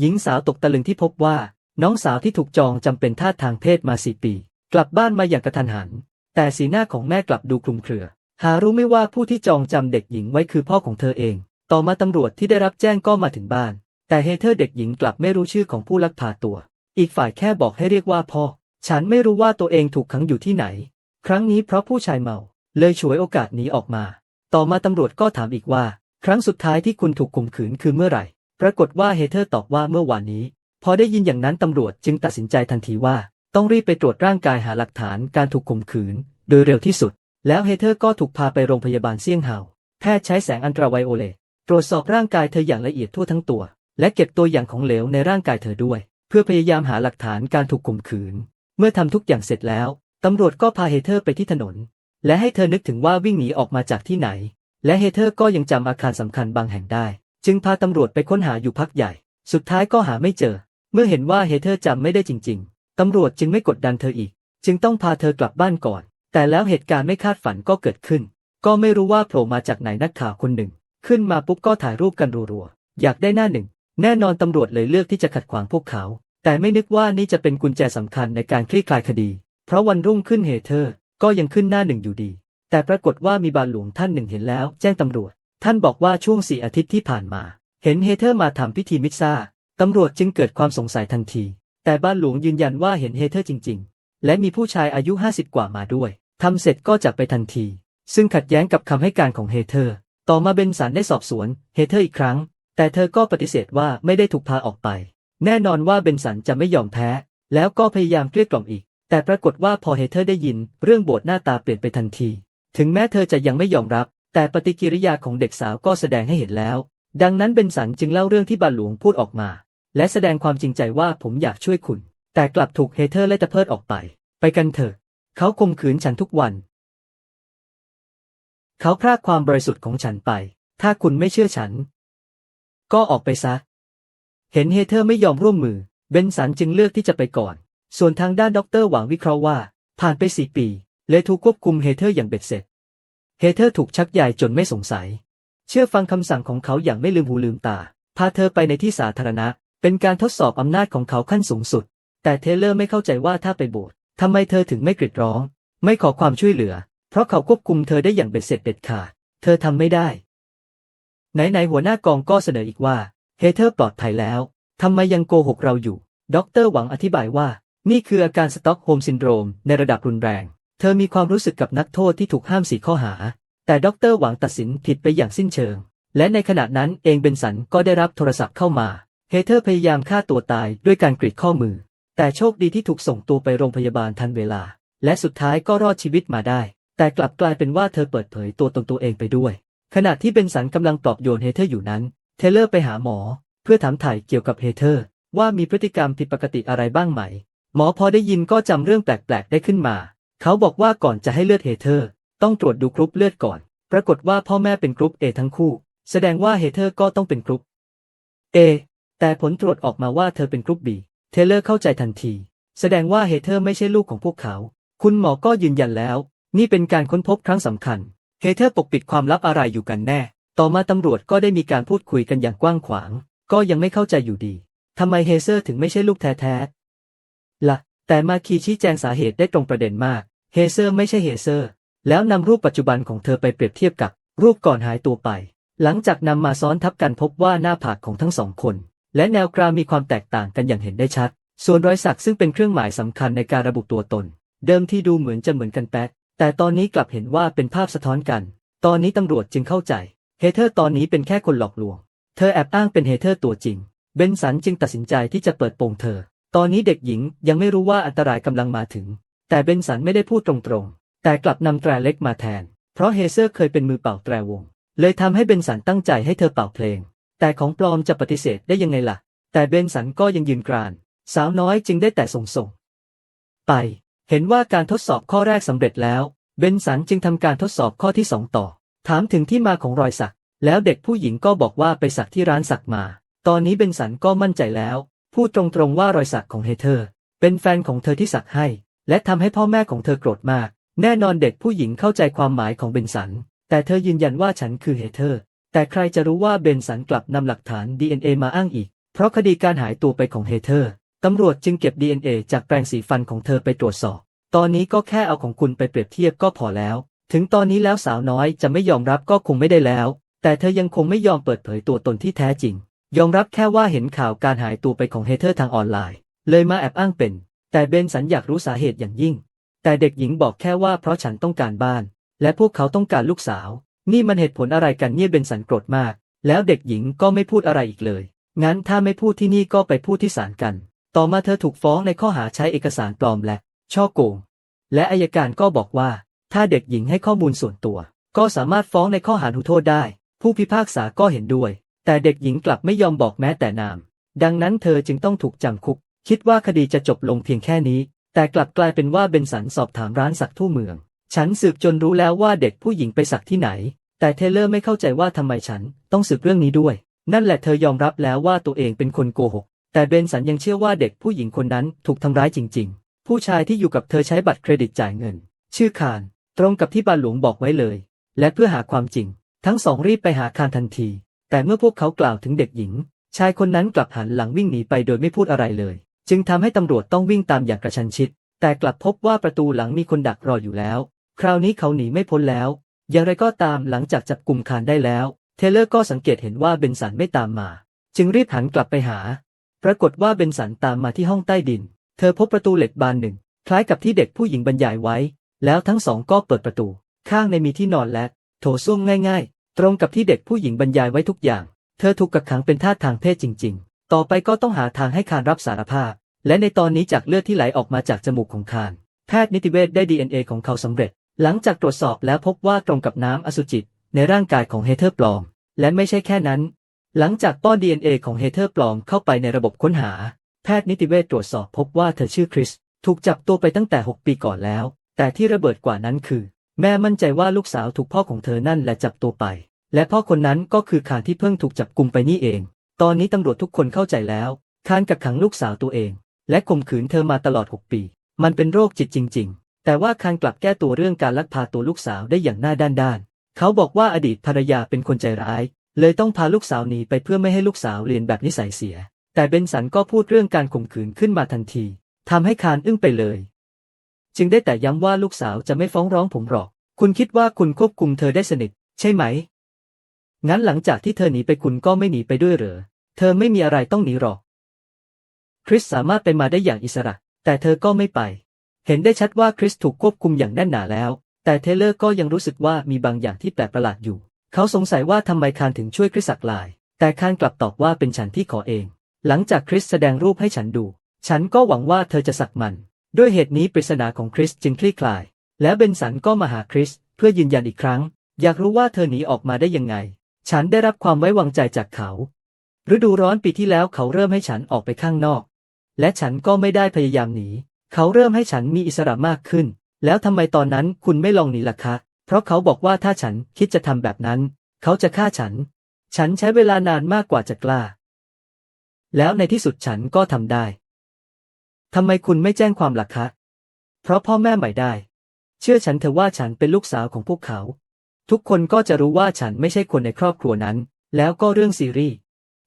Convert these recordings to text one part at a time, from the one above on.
หญิงสาวตกตะลึงที่พบว่า น้องสาวที่ถูกจองจำเป็นทาสทางเพศมาสี่ปี กลับบ้านมาอย่างกระทันหัน แต่สีหน้าของแม่กลับดูคลุมเครือ หารู้ไม่ว่าผู้ที่จองจำเด็กหญิงไว้คือพ่อของเธอเอง ต่อมาตำรวจที่ได้รับแจ้งก็มาถึงบ้าน แต่เฮเธอร์เด็กหญิงกลับไม่รู้ชื่อของผู้ลักพาตัว อีกฝ่ายแค่บอกให้เรียกว่าพ่อ ฉันไม่รู้ว่าตัวเองถูกขังอยู่ที่ไหน ครั้งนี้เพราะผู้ชายเมา เลยฉวยโอกาสหนีออกมา ต่อมาตำรวจก็ถามอีกว่า ครั้งสุดท้ายที่คุณถูกข่มขืนคือเมื่อไหร่ ปรากฏว่าเฮเธอร์ตอบว่าเมื่อวานนี้ พอได้ยินอย่างนั้นตำรวจจึงตัดสินใจทันทีว่า ต้องรีบไปตรวจร่างกายหาหลักฐานการถูกข่มขืน โดยเร็วที่สุด แล้วเฮเธอร์ก็ถูกพาไปโรงพยาบาลเซี่ยงเฮาแพทย์ใช้แสงอันตราไวโอเลตตรวจสอบร่างกายเธออย่างละเอียดทั่วทั้งตัว และเก็บตัวอย่างของเหลวในร่างกายเธอด้วย เพื่อพยายามหาหลักฐานการถูกข่มขืน เมื่อทำทุกอย่างเสร็จแล้วตำรวจก็พาเฮเธอร์ไปที่ถนน และให้เธอนึกถึงว่าวิ่งหนีออกมาจากที่ไหน และเฮเธอร์ก็ยังจำอาคารสำคัญบางแห่งได้ จึงพาตำรวจไปค้นหาอยู่พักใหญ่ สุดท้ายก็หาไม่เจอ เมื่อเห็นว่าเฮเธอร์จำไม่ได้จริง ๆ ตำรวจจึงไม่กดดันเธออีก จึงต้องพาเธอกลับบ้านก่อน แต่แล้วเหตุการณ์ไม่คาดฝันก็เกิดขึ้น ก็ไม่รู้ว่าโผล่มาจากไหนนักข่าวคนหนึ่ง ขึ้นมาปุ๊บก็ถ่ายรูปกันรัวๆ อยากได้หน้าหนึ่ง แน่นอนตำรวจเลยเลือกที่จะขัดขวางพวกเขา แต่ไม่นึกว่านี่จะเป็นกุญแจสำคัญในการคลี่คลายคดี เพราะวันรุ่งขึ้นเฮเธอร์ก็ยังขึ้นหน้าหนึ่งอยู่ดี แต่ปรากฏว่ามีบาลหลวงท่านหนึ่งเห็นแล้ว แจ้งตำรวจ ท่านบอกว่าช่วงสี่อาทิตย์ที่ผ่านมา เห็นเฮเธอร์มาทำพิธีมิสซาตำรวจจึงเกิดความสงสัยทันที แต่บ้านหลวงยืนยันว่าเห็นเฮเธอร์จริง ๆ และมีผู้ชายอายุ 50 กว่ามาด้วยทำเสร็จก็จากไปทันที ซึ่งขัดแย้งกับคำให้การของเฮเธอร์ ต่อมาเบนสันได้สอบสวนเฮเธอร์อีกครั้ง แต่เธอก็ปฏิเสธว่าไม่ได้ถูกพาออกไป แน่นอนว่าเบนสันจะไม่ยอมแพ้ แล้วก็พยายามเกลี้ยกล่อมอีก แต่ปรากฏว่าพอเฮเธอร์ได้ยิน เรื่องโบสถ์หน้าตาเปลี่ยนไปทันที ถึงแม้เธอจะยังไม่ยอมรับ แต่ปฏิกิริยาของเด็กสาวก็แสดงให้เห็นแล้ว ดังนั้นเบนสันจึงเล่าเรื่องที่บาหลวงพูดออกมา และแสดงความจริงใจว่าผมอยากช่วยคุณ แต่กลับถูกเฮเธอร์ไล่ตะเพิดออกไป ไปกันเถอะ เขาข่มขืนฉันทุกวัน เขาพรากความบริสุทธิ์ของฉันไป ถ้าคุณไม่เชื่อฉัน ก็ออกไปซะ เห็นเฮเธอร์ไม่ยอมร่วมมือ เบนสันจึงเลือกที่จะไปก่อน ส่วนทางด้านด็อกเตอร์หวังวิเคราะห์ว่า ผ่านไปสี่ปี เลยถูกควบคุมเฮเธอร์อย่างเบ็ดเสร็จ เฮเธอร์ถูกชักใยจนไม่สงสัย เชื่อฟังคำสั่งของเขาอย่างไม่ลืมหูลืมตา พาเธอไปในที่สาธารณะ เป็นการทดสอบอำนาจของเขาขั้นสูงสุด แต่เทเลอร์ไม่เข้าใจว่าถ้าไปโบสถ์ทำไมเธอถึงไม่กรีดร้อง ไม่ขอความช่วยเหลือ เพราะเขาควบคุมเธอได้อย่างเบ็ดเสร็จเด็ดขาด เธอทำไม่ได้ ไหนๆหัวหน้ากองก็เสนออีกว่า เฮเธอร์ปลอดภัยแล้วทำไมยังโกหกเราอยู่ ด็อกเตอร์หวังอธิบายว่า นี่คืออาการสต็อกโฮล์มซินโดรมในระดับรุนแรง เธอมีความรู้สึกกับนักโทษที่ถูกห้ามสีข้อหา แต่ด็อกเตอร์หวังตัดสินผิดไปอย่างสิ้นเชิง และในขณะนั้นเองเบนสันก็ได้รับโทรศัพท์เข้ามา เฮเธอร์พยายามฆ่าตัวตายด้วยการกรีดข้อมือ แต่โชคดีที่ถูกส่งตัวไปโรงพยาบาลทันเวลา และสุดท้ายก็รอดชีวิตมาได้ แต่กลับกลายเป็นว่าเธอเปิดเผยตัวตนตัวเองไปด้วย ขณะที่เบนสันกำลังปลอบโยนเฮเธอร์อยู่นั้น เทเลอร์ไปหาหมอ เพื่อถามถ่ายเกี่ยวกับเฮเธอร์ ว่ามีพฤติกรรมผิดปกติอะไรบ้างไหม หมอพอได้ยินก็จำเรื่องแปลกๆได้ขึ้นมา เขาบอกว่าก่อนจะให้เลือดเฮเธอร์ ต้องตรวจดูกรุ๊ปเลือดก่อน ปรากฏว่าพ่อแม่เป็นกรุ๊ปเอทั้งคู่ แสดงว่าเฮเธอร์ก็ต้องเป็นกรุ๊ปเอแต่ผลตรวจออกมาว่าเธอเป็นกรุ๊ปบีเทเลอร์เข้าใจทันที แสดงว่าเฮเธอร์ไม่ใช่ลูกของพวกเขา คุณหมอก็ยืนยันแล้ว นี่เป็นการค้นพบครั้งสำคัญ เฮเธอร์ปกปิดความลับอะไรอยู่กันแน่ ต่อมาตำรวจก็ได้มีการพูดคุยกันอย่างกว้างขวาง ก็ยังไม่เข้าใจอยู่ดีทำไมเฮเซอร์ถึงไม่ใช่ลูกแท้ๆละ่ะ แต่มาคีชี้แจงสาเหตุได้ตรงประเด็นมาก เฮเซอร์ไม่ใช่เฮเซอร์ แล้วนำรูปปัจจุบันของเธอไปเปรียบเทียบกับรูปก่อนหายตัวไป หลังจากนำมาซ้อนทับกันพบว่าหน้าผากของทั้งสองคน และแนวกรามมีความแตกต่างกันอย่างเห็นได้ชัด ส่วนรอยสักซึ่งเป็นเครื่องหมายสำคัญในการระบุตัวตน เดิมที่ดูเหมือนจะเหมือนกันแป๊ะแต่ตอนนี้กลับเห็นว่าเป็นภาพสะท้อนกัน ตอนนี้ตำรวจจึงเข้าใจ เฮเธอร์ตอนนี้เป็นแค่คนหลอกลวง เธอแอบอ้างเป็นเฮเธอร์ตัวจริง เบนสันจึงตัดสินใจที่จะเปิดโปงเธอ ตอนนี้เด็กหญิงยังไม่รู้ว่าอันตรายกำลังมาถึง แต่เบนสันไม่ได้พูดตรงๆ แต่กลับนำแตรเล็กมาแทน เพราะเฮเซอร์เคยเป็นมือเป่าแตรวง เลยทำให้เบนสันตั้งใจให้เธอเป่าเพลง แต่ของปลอมจะปฏิเสธได้ยังไงล่ะ แต่เบนสันก็ยังยืนกราน สาวน้อยจึงได้แต่ส่งส่งๆไป เห็นว่าการทดสอบข้อแรกสำเร็จแล้ว เบนสันจึงทำการทดสอบข้อที่สองต่อ ถามถึงที่มาของรอยสัก แล้วเด็กผู้หญิงก็บอกว่าไปสักที่ร้านสักมา ตอนนี้เบนสันก็มั่นใจแล้ว พูดตรงๆว่ารอยสักของเฮเธอร์ เป็นแฟนของเธอที่สักให้ และทำให้พ่อแม่ของเธอโกรธมาก แน่นอนเด็กผู้หญิงเข้าใจความหมายของเบนสัน แต่เธอยืนยันว่าฉันคือเฮเธอร์ แต่ใครจะรู้ว่าเบนสันกลับนำหลักฐาน DNA มาอ้างอีกเพเพราะคดีการหายตัวไปของเฮเธอร์ตำรวจจึงเก็บ DNA จากแปรงสีฟันของเธอไปตรวจสอบ ตอนนี้ก็แค่เอาของคุณไปเปรียบเทียบก็พอแล้ว ถึงตอนนี้แล้วสาวน้อยจะไม่ยอมรับก็คงไม่ได้แล้ว แต่เธอยังคงไม่ยอมเปิดเผยตัวตนที่แท้จริง ยอมรับแค่ว่าเห็นข่าวการหายตัวไปของเฮเธอร์ทางออนไลน์ เลยมาแอบอ้างเป็น แต่เบนสันอยากรู้สาเหตุอย่างยิ่ง แต่เด็กหญิงบอกแค่ว่าเพราะฉันต้องการบ้าน และพวกเขาต้องการลูกสาว นี่มันเหตุผลอะไรกันเนี่ยเบนสันโกรธมาก แล้วเด็กหญิงก็ไม่พูดอะไรอีกเลย งั้นถ้าไม่พูดที่นี่ก็ไปพูดที่ศาลกัน ต่อมาเธอถูกฟ้องในข้อหาใช้เอกสารปลอมและ ช่อโกง และอายการก็บอกว่า ถ้าเด็กหญิงให้ข้อมูลส่วนตัว ก็สามารถฟ้องในข้อหาทุโทษได้ ผู้พิพากษาก็เห็นด้วย แต่เด็กหญิงกลับไม่ยอมบอกแม้แต่นาม ดังนั้นเธอจึงต้องถูกจำคุก คิดว่าคดีจะจบลงเพียงแค่นี้ แต่กลับกลายเป็นว่าเบนสันสอบถามร้านสักทั่วเมือง ฉันสืบจนรู้แล้วว่าเด็กผู้หญิงไปสักที่ไหน แต่เทเลอร์ไม่เข้าใจว่าทำไมฉันต้องสืบเรื่องนี้ด้วย นั่นแหละเธอยอมรับแล้วว่าตัวเองเป็นคนโกหก แต่เบนสันยังเชื่อว่าเด็กผู้หญิงคนนั้นถูกทำร้ายจริง ๆ ผู้ชายที่อยู่กับเธอใช้บัตรเครดิตจ่ายเงิน ชื่อคารตรงกับที่บาหลวงบอกไว้เลย และเพื่อหาความจริง ทั้งสองรีบไปหาคารทันที แต่เมื่อพวกเขากล่าวถึงเด็กหญิง ชายคนนั้นกลับหันหลังวิ่งหนีไปโดยไม่พูดอะไรเลย จึงทำให้ตำรวจต้องวิ่งตามอย่างกระชันชิด แต่กลับพบว่าประตูหลังมีคนดักรออยู่แล้ว คราวนี้เขาหนีไม่พ้นแล้ว อย่างไรก็ตามหลังจากจับกลุ่มคารได้แล้ว เทเลอร์ก็สังเกตเห็นว่าเบนสันไม่ตามมา จึงรีบหันกลับไปหา ปรากฏว่าเบนสันตามมาที่ห้องใต้ดิน เธอพบประตูเหล็กบานหนึ่ง คล้ายกับที่เด็กผู้หญิงบรรยายไว้ แล้วทั้งสองก็เปิดประตู ข้างในมีที่นอนและ โถส้วมง่าย ตรงกับที่เด็กผู้หญิงบรรยายไว้ทุกอย่าง เธอถูกกักขังเป็นทาสทางเพศจริง ๆ ต่อไปก็ต้องหาทางให้คารรับสารภาพ และในตอนนี้จากเลือดที่ไหลออกมาจากจมูกของคารแพทย์นิติเวชได้ DNA ของเขาสำเร็จ หลังจากตรวจสอบแล้วพบว่าตรงกับน้ำอสุจิในร่างกายของเฮเธอร์ปลอม และไม่ใช่แค่นั้น หลังจากป้อน DNA ของเฮเธอร์ปลอมเข้าไปในระบบค้นหา แพทย์นิติเวชตรวจสอบพบว่าเธอชื่อคริส ถูกจับตัวไปตั้งแต่ 6 ปีก่อนแล้ว แต่ที่ระเบิดกว่านั้นคือ แม่มั่นใจว่าลูกสาวถูกพ่อของเธอนั่นแหละจับตัวไป และพ่อคนนั้นก็คือคารที่เพิ่งถูกจับกุมไปนี่เอง ตอนนี้ตำรวจทุกคนเข้าใจแล้วคารกักขังลูกสาวตัวเอง และข่มขืนเธอมาตลอด 6 ปี มันเป็นโรคจิตจริง ๆ แต่ว่าคารกลับแก้ตัวเรื่องการลักพาตัวลูกสาวได้อย่างหน้าด้านๆเขาบอกว่าอดีตภรรยาเป็นคนใจร้าย เลยต้องพาลูกสาวหนีไปเพื่อไม่ให้ลูกสาวเรียนแบบนิสัยเสีย แต่เบนสันก็พูดเรื่องการข่มขืนขึ้นมาทันทีทำให้คารอึ้งไปเลย จึงได้แต่ย้ำว่าลูกสาวจะไม่ฟ้องร้องผมหรอก คุณคิดว่าคุณควบคุมเธอได้สนิท ใช่ไหม งั้นหลังจากที่เธอหนีไปคุณก็ไม่หนีไปด้วยเหรอ เธอไม่มีอะไรต้องหนีหรอก คริสสามารถไปมาได้อย่างอิสระ แต่เธอก็ไม่ไป เห็นได้ชัดว่าคริสถูกควบคุมอย่างแน่นหนาแล้ว แต่เทเลอร์ก็ยังรู้สึกว่ามีบางอย่างที่แปลกประหลาดอยู่ เขาสงสัยว่าทำไมคานถึงช่วยคริสสักลาย แต่คานกลับตอบว่าเป็นฉันที่ขอเอง หลังจากคริสแสดงรูปให้ฉันดู ฉันก็หวังว่าเธอจะสักมัน ด้วยเหตุนี้ปริศนาของคริสจึงคลี่คลาย แล้วเบนสันก็มาหาคริสเพื่อยืนยันอีกครั้ง อยากรู้ว่าเธอหนีออกมาได้ยังไง ฉันได้รับความไว้วางใจจากเขา ฤดูร้อนปีที่แล้วเขาเริ่มให้ฉันออกไปข้างนอก และฉันก็ไม่ได้พยายามหนี เขาเริ่มให้ฉันมีอิสระมากขึ้น แล้วทำไมตอนนั้นคุณไม่ลองหนีล่ะคะ เพราะเขาบอกว่าถ้าฉันคิดจะทำแบบนั้น เขาจะฆ่าฉัน ฉันใช้เวลานานมากกว่าจะกล้า แล้วในที่สุดฉันก็ทำได้ทำไมคุณไม่แจ้งความล่ะคะ เพราะพ่อแม่ใหม่ได้ เชื่อฉันเถอะว่าฉันเป็นลูกสาวของพวกเขา ทุกคนก็จะรู้ว่าฉันไม่ใช่คนในครอบครัวนั้น แล้วก็เรื่องซีรีส์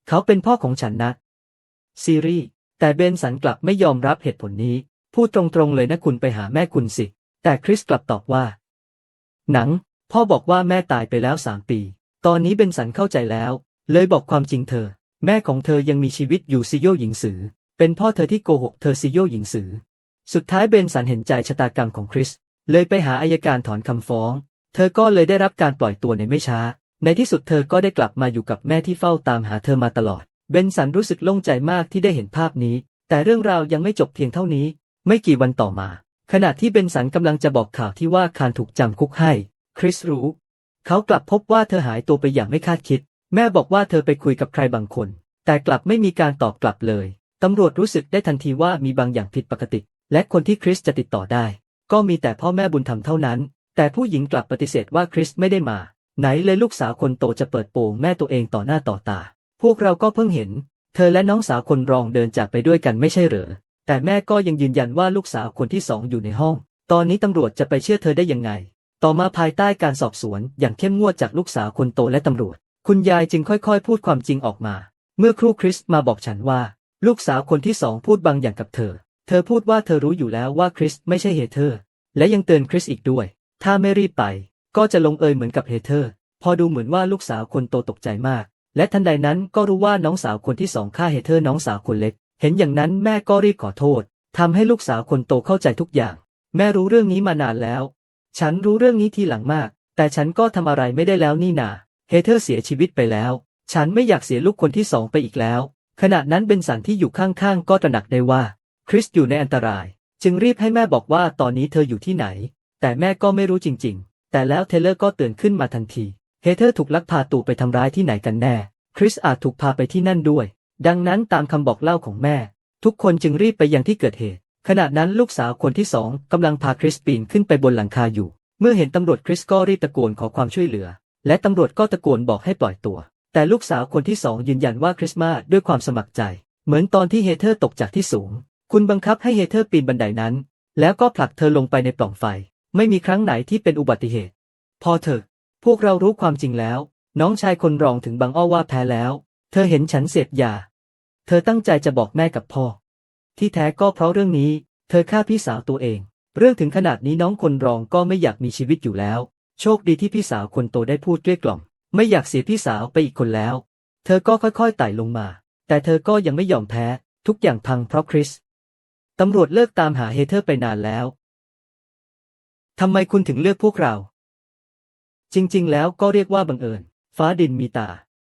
เขาเป็นพ่อของฉันนะ ซีรีส์แต่เบนสันกลับไม่ยอมรับเหตุผลนี้ พูดตรงๆเลยนะคุณไปหาแม่คุณสิ แต่คริสกลับตอบว่า หนัง พ่อบอกว่าแม่ตายไปแล้วสามปี ตอนนี้เบนสันเข้าใจแล้ว เลยบอกความจริงเธอ แม่ของเธอยังมีชีวิตอยู่ซิโยหญิงสือ เป็นพ่อเธอที่โกหกเธอซิโยหญิงสือ สุดท้ายเบนสันเห็นใจชะตากรรมของคริส เลยไปหาอายการถอนคำฟ้อง เธอก็เลยได้รับการปล่อยตัวในไม่ช้า ในที่สุดเธอก็ได้กลับมาอยู่กับแม่ที่เฝ้าตามหาเธอมาตลอด เบนสันรู้สึกโล่งใจมากที่ได้เห็นภาพนี้ แต่เรื่องราวยังไม่จบเพียงเท่านี้ ไม่กี่วันต่อมา ขณะที่เบนสันกำลังจะบอกข่าวที่ว่าคารถูกจำคุกให้ คริสรู้ เขากลับพบว่าเธอหายตัวไปอย่างไม่คาดคิด แม่บอกว่าเธอไปคุยกับใครบางคน แต่กลับไม่มีการตอบกลับเลย ตำรวจรู้สึกได้ทันทีว่ามีบางอย่างผิดปกติ และคนที่คริสจะติดต่อได้ ก็มีแต่พ่อแม่บุญธรรมเท่านั้น แต่ผู้หญิงกลับปฏิเสธว่าคริสไม่ได้มา ไหนเลยลูกสาวคนโตจะเปิดโปงแม่ตัวเองต่อหน้าต่อตา พวกเราก็เพิ่งเห็น เธอและน้องสาวคนรองเดินจากไปด้วยกันไม่ใช่เหรอ แต่แม่ก็ยังยืนยันว่าลูกสาวคนที่สองอยู่ในห้อง ตอนนี้ตำรวจจะไปเชื่อเธอได้ยังไง ต่อมาภายใต้การสอบสวนอย่างเข้มงวดจากลูกสาวคนโตและตำรวจ คุณยายจึงค่อยๆ พูดความจริงออกมา เมื่อครูคริสมาบอกฉันว่า ลูกสาวคนที่สองพูดบางอย่างกับเธอ เธอพูดว่าเธอรู้อยู่แล้วว่าคริสไม่ใช่เฮเธอ และยังเตือนคริสอีกด้วย ถ้าไม่รีบไป ก็จะลงเอยเหมือนกับเฮเธอร์ พอดูเหมือนว่าลูกสาวคนโตตกใจมาก และทันใดนั้นก็รู้ว่าน้องสาวคนที่สองฆ่าเฮเธอร์น้องสาวคนเล็ก เห็นอย่างนั้นแม่ก็รีบขอโทษทำให้ลูกสาวคนโตเข้าใจทุกอย่าง แม่รู้เรื่องนี้มานานแล้ว ฉันรู้เรื่องนี้ทีหลังมาก แต่ฉันก็ทำอะไรไม่ได้แล้วนี่นาเฮเธอร์เสียชีวิตไปแล้ว ฉันไม่อยากเสียลูกคนที่สองไปอีกแล้ว ขณะนั้นเบนสันที่อยู่ข้างๆก็ตระหนักได้ว่า คริสอยู่ในอันตราย จึงรีบให้แม่บอกว่าตอนนี้เธออยู่ที่ไหน แต่แม่ก็ไม่รู้จริง ๆ แต่แล้วเทเลอร์ก็เตือนขึ้นมาทันที เฮเธอร์ถูกลักพาตัวไปทำร้ายที่ไหนกันแน่ คริสอาจถูกพาไปที่นั่นด้วย ดังนั้นตามคำบอกเล่าของแม่ ทุกคนจึงรีบไปยังที่เกิดเหตุ ขณะนั้นลูกสาวคนที่สองกำลังพาคริสปีนขึ้นไปบนหลังคาอยู่ เมื่อเห็นตำรวจคริสก็รีบตะโกนขอความช่วยเหลือ และตำรวจก็ตะโกนบอกให้ปล่อยตัว แต่ลูกสาวคนที่สองยืนยันว่าคริสมาด้วยความสมัครใจ เหมือนตอนที่เฮเธอร์ตกจากที่สูง คุณบังคับให้เฮเธอร์ปีนบันไดนั้น แล้วก็ผลักเธอลงไปในปล่องไฟ ไม่มีครั้งไหนที่เป็นอุบัติเหตุ พอเถอะ พวกเรารู้ความจริงแล้ว น้องชายคนรองถึงบางอ้อว่าแพ้แล้ว เธอเห็นฉันเสพยา เธอตั้งใจจะบอกแม่กับพ่อ ที่แท้ก็เพราะเรื่องนี้ เธอฆ่าพี่สาวตัวเอง เรื่องถึงขนาดนี้น้องคนรองก็ไม่อยากมีชีวิตอยู่แล้ว โชคดีที่พี่สาวคนโตได้พูดเกลี้ยกล่อม ไม่อยากเสียพี่สาวไปอีกคนแล้ว เธอก็ค่อยๆไต่ลงมา แต่เธอก็ยังไม่ยอมแพ้ ทุกอย่างพังเพราะคริสตำรวจเลิกตามหาเฮเธอร์ไปนานแล้ว ทำไมคุณถึงเลือกพวกเรา จริง ๆ แล้วก็เรียกว่าบังเอิญ ฟ้าดินมีตา